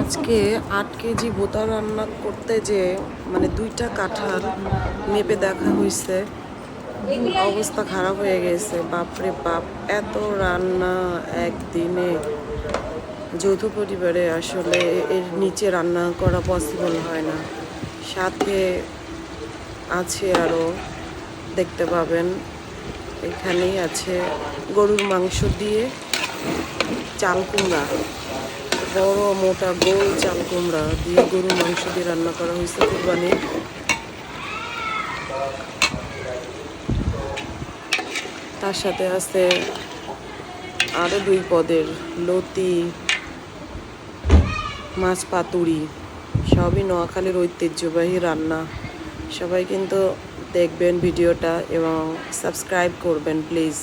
আজকে আট কেজি বোতা রান্না করতে যে মানে দুইটা কাঁঠাল মেপে দেখা হয়েছে অবস্থা খারাপ হয়ে গেছে। বাপরে বাপ, এত রান্না একদিনে। যৌথ পরিবারে আসলে এর নিচে রান্না করা পসিবল হয় না। সাথে আছে আরও দেখতে পাবেন। এখানেই আছে গরুর মাংস দিয়ে চাল কুমড়া বড় মোটা গোল চাল কুমড়া দিয়ে গরুর মাংস দিয়ে রান্না করা হয়েছে কুরবানি। তার সাথে আছে আরও দুই পদের লতি, মাছ পাতুরি, সবই নোয়াখালীর ঐতিহ্যবাহী রান্না। সবাই কিন্তু দেখবেন ভিডিওটা এবং সাবস্ক্রাইব করবেন, প্লিজ।